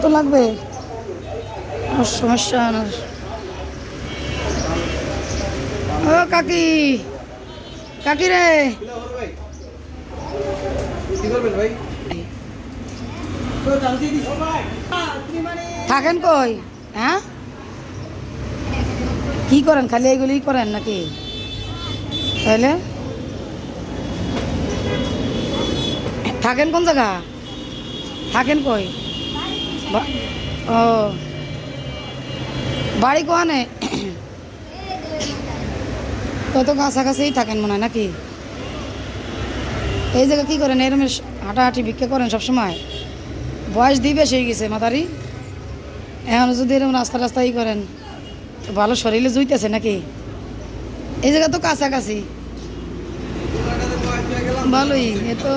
কত লাগবে? আমার সমস্যা না। ও কাকি কাকি রে। থাকেন কই? হ্যাঁ? কি করেন? খালি এইগুলি করেন নাকি? তাহলে? থাকেন কোন জায়গা? থাকেন কই? ও। বাড়ি কোয়ানে? কত কাছাকাছিই থাকেন মনে হয় নাকি? এই জায়গা কি করেন? এরম হাঁটাহাঁটি ভিক্ষা করেন সবসময়? বয়স বেশি হয়ে গেছে মাতারি। এখন যদি এরকম রাস্তা রাস্তা ই করেন তো ভালো শরীরে জুইতেছে নাকি? এই জায়গা তো কাছাকাছি। ভালোই এ তো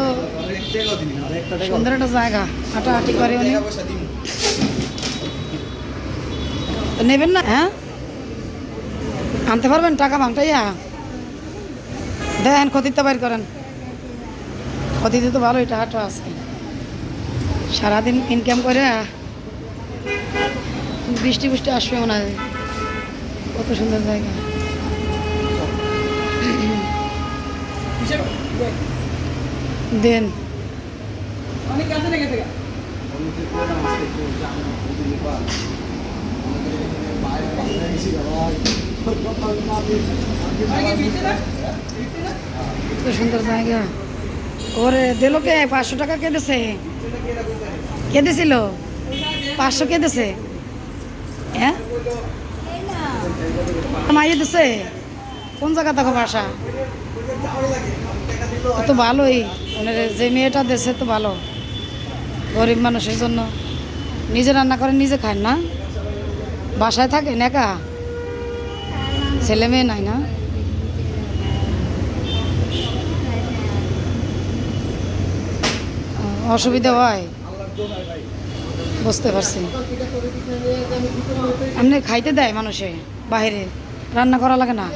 সুন্দর একটা জায়গা। হাঁটাহাঁটি করে উনি তো নেবেন না হ্যাঁ? আনতে পারবেন, টাকা ভাঙটাইয়া দেখেন ক্ষতিতে বাইর করেন। ক্ষতিতে তো ভালোই, টাকাটা আছে। সারাদিন ইনকাম করে, বৃষ্টি বৃষ্টি আসবে মনে হয়। কত সুন্দর জায়গা। দেন। অনেক কাছে কত সুন্দর জায়গা। ওরে, দিল কে? পাঁচশো টাকা কে দিছে? কে দিছিল? পাঁচশো কে দিছে? হ্যাঁ? মাইয়ে দিছে? কোন জায়গা থাকো বাসা? তো ভালোই। যে মেয়েটা দেশে তো ভালো। গরিব মানুষের জন্য। নিজে রান্না করে নিজে খায় না? বাসায় থাকে একা? ছেলে মেয়ে নাই না? অসুবিধা হয়? বুঝতে পারছি। এমনি খাইতে দেয় মানুষে বাইরে। রান্না করা লাগে না।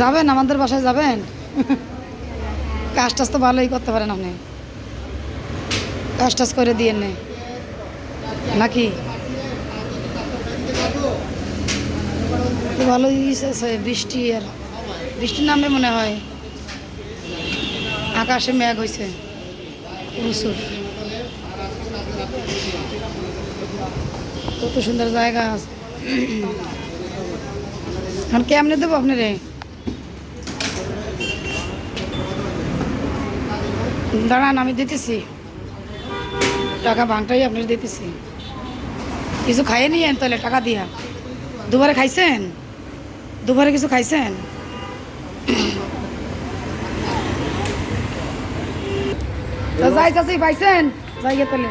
যাবেন, আমাদের বাসায় যাবেন? কাজ টাজ তো ভালোই করতে পারেন আপনি। কাজ টাজ করে দিয়ে নে। নাকি? তো ভালোই আছে, বৃষ্টি আর বৃষ্টি নামবে মনে হয় আকাশে মেঘ হয়েছে প্রচুর। কত সুন্দর জায়গা আছে। এখন কেমনে দেবো আপনি রে দাঁড়ান আমি দিতেছি। টাকা ভাঙটাই আপনার দিতেছি। কিছু খাইয়ে নিয়েন তাহলে, টাকা দিয়া। দুবারে খাইছেন? দুবারে কিছু খাইছেন? যাই চাষি পাইছেন? যাই তাহলে।